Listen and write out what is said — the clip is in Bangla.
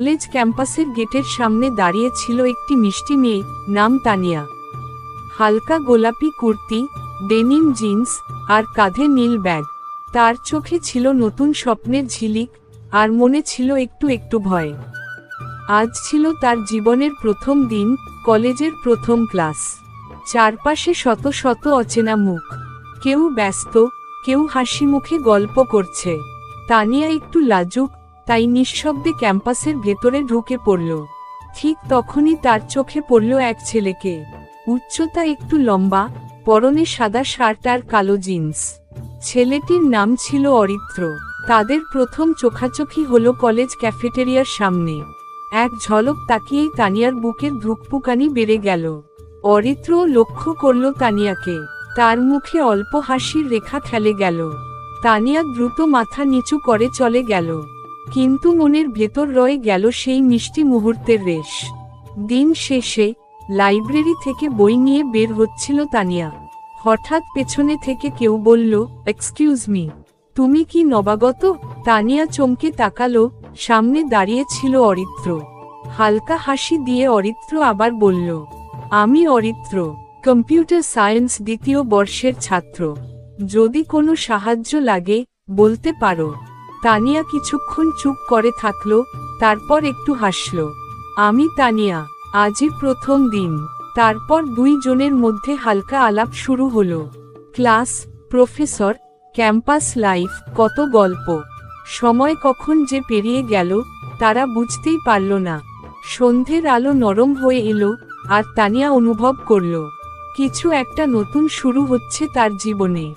কলেজ ক্যাম্পাসের গেটের সামনে দাঁড়িয়ে ছিল একটি মিষ্টি মেয়ে, নাম তানিয়া। হালকা গোলাপি কুর্তি, ডেনিম জিন্স, আর কাঁধে নীল ব্যাগ। তার চোখে ছিল নতুন স্বপ্নের ঝিলিক, আর মনে ছিল একটু একটু ভয়। আজ ছিল তার জীবনের প্রথম দিন, কলেজের প্রথম ক্লাস। চারপাশে শত শত অচেনা মুখ। কেউ ব্যস্ত, কেউ হাসি মুখে গল্প করছে। তানিয়া একটু লাজুক তাই নিঃশব্দে ক্যাম্পাসের ভেতরে ঢুকে পড়ল। ঠিক তখনই তার চোখে পড়ল এক ছেলেকে। উচ্চতা একটু লম্বা, পরনে সাদা শার্ট আর কালো জিন্স। ছেলেটির নাম ছিল অরিত্র। তাদের প্রথম চোখাচোখি হলো কলেজ ক্যাফেটেরিয়ার সামনে। এক ঝলক তাকিয়েই তানিয়ার বুকের ধুকপুকানি বেড়ে গেল। অরিত্র লক্ষ্য করল তানিয়াকে। তার মুখে অল্প হাসির রেখা খেলে গেল। তানিয়া দ্রুত মাথা নিচু করে চলে গেল। কিন্তু মনের ভেতর রয়ে গেল সেই মিষ্টি মুহূর্তের রেশ। দিন শেষে লাইব্রেরি থেকে বই নিয়ে বের হচ্ছিল তানিয়া। হঠাৎ পেছনে থেকে কেউ বলল, এক্সকিউজ মি, তুমি কি নবাগত? তানিয়া চমকে তাকালো, সামনে দাঁড়িয়ে ছিল অরিত্র। হালকা হাসি দিয়ে অরিত্র আবার বলল, আমি অরিত্র, কম্পিউটার সায়েন্স দ্বিতীয় বর্ষের ছাত্র। যদি কোনো সাহায্য লাগে, বলতে পারো। তানিয়া কিছুক্ষণ চুপ করে থাকল, তারপর একটু হাসল। আমি তানিয়া, আজই প্রথম দিন। তারপর দুই জনের মধ্যে হালকা আলাপ শুরু হলো। ক্লাস, প্রফেসর, ক্যাম্পাস লাইফ, কত গল্প। সময় কখন যে পেরিয়ে গেল, তারা বুঝতেই পারল না। সন্ধ্যের আলো নরম হয়ে এলো, আর তানিয়া অনুভব করল। কিছু একটা নতুন শুরু হচ্ছে তার জীবনে।